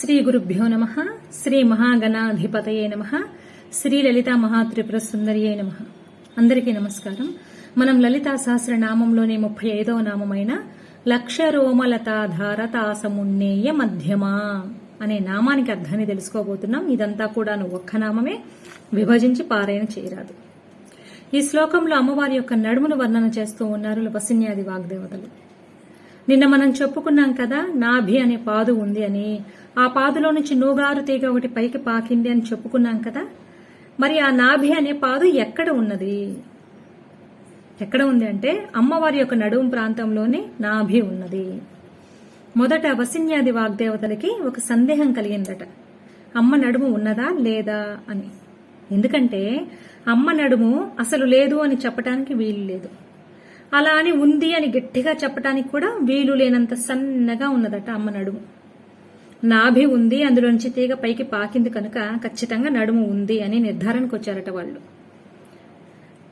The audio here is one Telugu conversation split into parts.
శ్రీ గురుభ్యో నమ. శ్రీ మహాగణాధిపతయే నమ. శ్రీ లలిత మహాత్రిపుర సుందరియే నమ. అందరికీ నమస్కారం. మనం లలితా సహస్రనామంలోని ముప్పై ఐదవ నామమైన లక్ష రోమలతాధారతాసమున్నేయ మధ్యమా అనే నామానికి అర్థాన్ని తెలుసుకోబోతున్నాం. ఇదంతా కూడా ఒక్క నామమే. విభజించి పారాయణ చేయరాదు. ఈ శ్లోకంలో అమ్మవారి యొక్క నడుమును వర్ణన చేస్తూ ఉన్నారు వసిన్యాది వాగ్దేవతలు. నిన్న మనం చెప్పుకున్నాం కదా నాభి అనే పాదు ఉంది అని. ఆ పాదులో నుంచి నూగారు తీగ ఒకటి పైకి పాకింది అని చెప్పుకున్నాం కదా. మరి ఆ నాభి అనే పాదు ఎక్కడ ఉన్నది? ఎక్కడ ఉంది అంటే అమ్మవారి యొక్క నడుము ప్రాంతంలోనే నాభి ఉన్నది. మొదట వసిన్యాది వాగ్దేవతలకి ఒక సందేహం కలిగిందట. అమ్మ నడుము ఉన్నదా లేదా అని. ఎందుకంటే అమ్మ నడుము అసలు లేదు అని చెప్పటానికి వీలు లేదు. అలా అని ఉంది అని గట్టిగా చెప్పటానికి కూడా వీలు లేనంత సన్నగా ఉన్నదట అమ్మ నడుము. నాభి ఉంది అందులోంచి తీగ పైకి పాకింది కనుక ఖచ్చితంగా నడుము ఉంది అని నిర్ధారణకు వచ్చారట వాళ్ళు.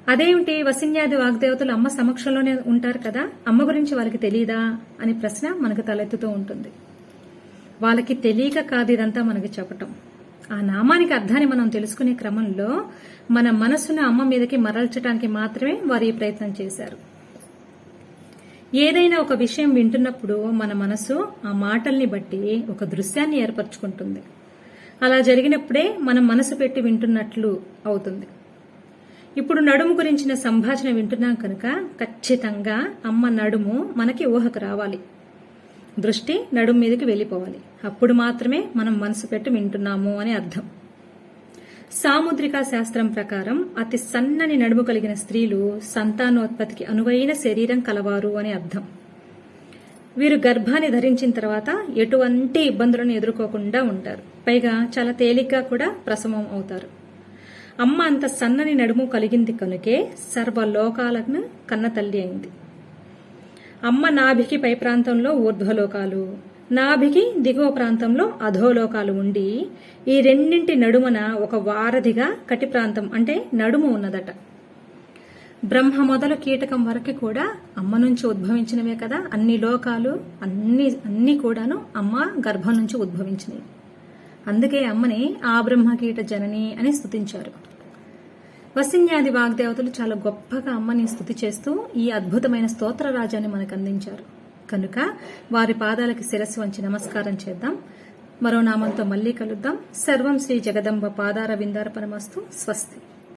అదేమిటి వసిన్యాది వాగ్దేవతలు అమ్మ సమక్షంలోనే ఉంటారు కదా? అమ్మ గురించి వాళ్ళకి తెలియదా అని ప్రశ్న మనకు తలెత్తుతూ ఉంటుంది. వాళ్ళకి తెలియక కాదు ఇదంతా మనకి చెప్పటం. ఆ నామానికి అర్థాన్ని మనం తెలుసుకునే క్రమంలో మన మనసును అమ్మ మీదకి మరల్చడానికి మాత్రమే వారు ఈ ప్రయత్నం చేశారు. ఏదైనా ఒక విషయం వింటున్నప్పుడు మన మనసు ఆ మాటల్ని బట్టి ఒక దృశ్యాన్ని ఏర్పరచుకుంటుంది. అలా జరిగినప్పుడే మనం మనసు పెట్టి వింటున్నట్లు అవుతుంది. ఇప్పుడు నడుము గురించిన సంభాషణ వింటున్నాం కనుక ఖచ్చితంగా అమ్మ నడుము మనకి ఊహకు రావాలి. దృష్టి నడుము మీదకి వెళ్ళిపోవాలి. అప్పుడు మాత్రమే మనం మనసు పెట్టి వింటున్నాము అని అర్థం. సాముద్రిక శాస్త్రం ప్రకారం అతి సన్నని నడుము కలిగిన స్త్రీలు సంతానోత్పత్తికి అనువైన శరీరం కలవారు అని అర్థం. వీరు గర్భాన్ని ధరించిన తర్వాత ఎటువంటి ఇబ్బందులను ఎదుర్కోకుండా ఉంటారు. పైగా చాలా తేలిగ్గా కూడా ప్రసవం అవుతారు. అమ్మ అంత సన్నని నడుము కలిగింది కనుకే సర్వలోకాలను కన్న తల్లి అయింది. అమ్మ నాభికి పై ప్రాంతంలో ఊర్ధ్వలోకాలు నాభికి దిగువ ప్రాంతంలో అధోలోకాలు ఉండి ఈ రెండింటి నడుమన ఒక వారధిగా కటి ప్రాంతం అంటే నడుము ఉన్నదట. బ్రహ్మ మొదలు కీటకం వరకు కూడా అమ్మ నుంచి ఉద్భవించినవే కదా. అన్ని లోకాలు అన్ని అన్ని కూడాను అమ్మ గర్భం నుంచి ఉద్భవించినవి. అందుకే అమ్మని ఆ బ్రహ్మ కీట జనని అని స్థుతించారు వసిన్యాది వాగ్దేవతలు చాలా గొప్పగా అమ్మని స్థుతి చేస్తూ ఈ అద్భుతమైన స్తోత్ర రాజాన్ని మనకు అందించారు. కనుక వారి పాదాలకి శిరస్సు వంచి నమస్కారం చేద్దాం. మరో నామంతో మళ్ళీ కలుద్దాం. సర్వం శ్రీ జగదంబ పాదార విందార పరమస్తు స్వస్తి.